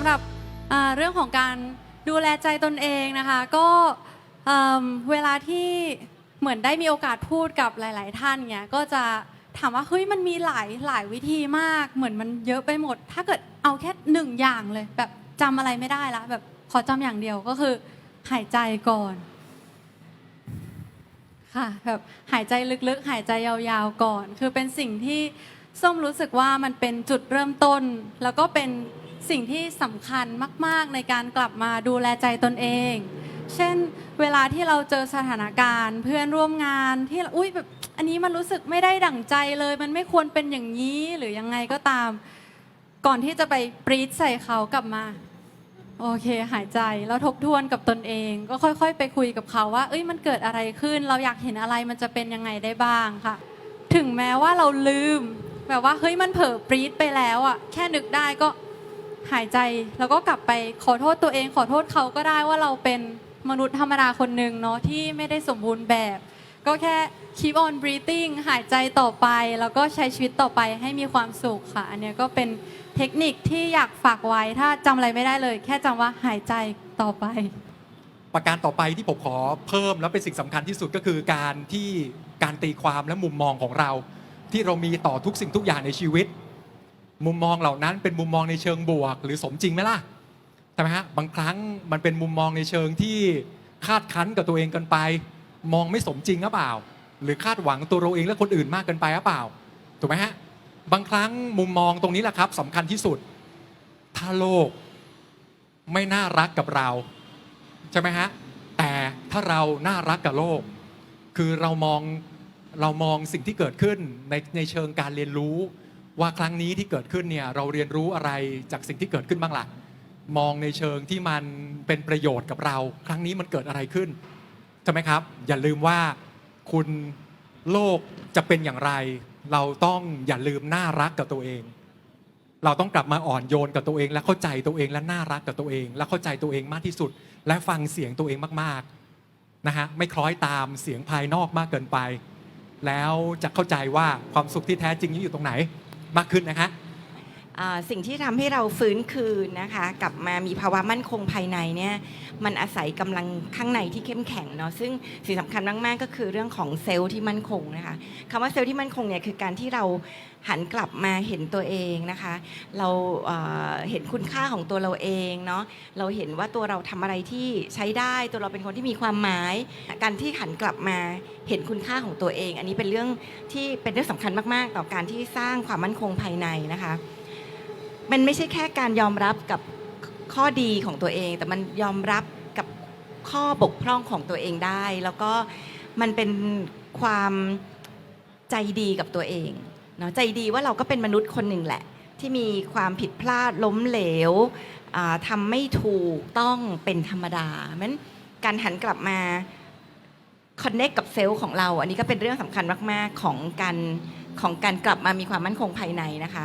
ำหรับเรื่องของการดูแลใจตนเองนะคะ ก็เอิ่มเวลาที่เหมือนได้มีโอกาสพูดกับหลาย ๆ ท่านเนี่ยก็จะถามว่าเฮ้ยมันมีหลายหลายวิธีมาก เหมือนมันเยอะไปหมด ถ้าเกิดเอาแค่หนึ่งอย่างเลย แบบจำอะไรไม่ได้ละแบบขอจำอย่างเดียวก็คือ หายใจก่อนค่ะแบบหายใจลึกๆ หายใจยาวๆก่อน คือเป็นสิ่งที่ส้มรู้สึกว่ามันเป็นจุดเริ่มต้น แล้วก็เป็น สิ่งที่สำคัญมาก ๆ ในการกลับมาดูแลใจตนเอง เช่น เวลาที่เราเจอสถานการณ์ เพื่อนร่วมงานที่อุ้ยแบบอันนี้มันรู้สึกไม่ได้ดั่งใจเลย มันไม่ควรเป็นอย่างนี้หรือยังไงก็ตาม ก่อนที่จะไปปรีดใส่เขากลับมา โอเค หายใจแล้วทบทวนกับตนเอง ก็ค่อย ๆ ไปคุยกับเขาว่า เอ้ยมันเกิดอะไรขึ้น เราอยากเห็นอะไรมันจะเป็นยังไงได้บ้างค่ะ ถึงแม้ว่าเราลืมแบบว่าเฮ้ยมันเผลอปรีดไปแล้วอะแค่นึกได้ก็ หายใจ แล้วก็กลับไปขอโทษตัวเอง ขอโทษเขาก็ได้ว่าเราเป็นมนุษย์ธรรมดาคนหนึ่งเนาะที่ไม่ได้สมบูรณ์แบบ ก็แค่ keep on breathing หายใจต่อไป แล้วก็ใช้ชีวิตต่อไปให้มีความสุขค่ะ อันนี้ก็เป็นเทคนิคที่อยากฝากไว้ถ้าจำอะไรไม่ได้เลย แค่จำว่าหายใจต่อไป ประการต่อไปที่ผมขอเพิ่มแล้วเป็นสิ่งสำคัญที่สุดก็คือการที่การตีความและมุมมองของเรา ที่เรามีต่อทุกสิ่งทุกอย่างในชีวิต มุมมองเหล่านั้นเป็นมุมมองในเชิงบวก หรือสมจริงไหมล่ะใช่ไหมฮะบางครั้งมันเป็นมุมมองในเชิงที่คาดคั้นกับตัวเองเกันไป มองไม่สมจริงหรือเปล่า หรือคาดหวังตัวเราเองและคนอื่นมากเกินไปหรือเปล่าถูกไหมฮะบางครั้งมุมมองตรงนี้แหละครับสำคัญที่สุด ถ้าโลกไม่น่ารักกับเราใช่ไหมฮะแต่ถ้าเราน่ารักกับโลก คือเรามองเรามองสิ่งที่เกิดขึ้นในในเชิงการเรียนรู้ ว่าครั้งนี้ที่เกิดขึ้นเนี่ยเราเรียนรู้อะไรจากสิ่งที่เกิดขึ้นบ้างล่ะมองในเชิงที่มันเป็นประโยชน์กับเรา ครั้งนี้มันเกิดอะไรขึ้นใช่ไหมครับ อย่าลืมว่าคุณโลกจะเป็นอย่างไร เราต้องอย่าลืมน่ารักกับตัวเอง เราต้องกลับมาอ่อนโยนกับตัวเอง และเข้าใจตัวเองและน่ารักกับตัวเอง และเข้าใจตัวเองมากที่สุด และฟังเสียงตัวเองมากๆนะฮะไม่คล้อยตามเสียงภายนอกมากเกินไป แล้วจะเข้าใจว่าความสุขที่แท้จริงอยู่ตรงไหน มากขึ้นนะคะ สิ่งที่ทำให้เราฟื้นคืนนะคะกลับมามีภาวะมั่นคงภายในเนี่ยมันอาศัยกำลังข้างในที่เข้มแข็งเนาะซึ่งสิ่งสำคัญมากๆก็คือเรื่องของเซลล์ที่มั่นคงนะคะคำว่าเซลล์ที่มั่นคงเนี่ยคือการที่เราหันกลับมาเห็นตัวเองนะคะ เราเเห็นคุณค่าของตัวเราเองเนาะเราเห็นว่าตัวเราทำอะไรที่ใช้ได้ตัวเราเป็นคนที่มีความหมาย การที่หันกลับมาเห็นคุณค่าของตัวเอง อันนี้เป็นเรื่องที่เป็นเรื่องสำคัญมาก ๆ ต่อการที่สร้างความมั่นคงภายในนะคะ มันไม่ใช่แค่การยอมรับกับข้อดีของตัวเอง แต่มันยอมรับกับข้อบกพร่องของตัวเองได้ แล้วก็มันเป็นความใจดีกับตัวเองเนาะใจดีว่าเราก็เป็นมนุษย์คนหนึ่งแหละ ที่มีความผิดพลาดล้มเหลวทำไม่ถูกต้องเป็นธรรมดามันการหันกลับมาคอนเน c t กับเซลล์ของเรา อันนี้ก็เป็นเรื่องสำคัญมาก ๆ ของการของการกลับมามีความมั่นคงภายในนะคะ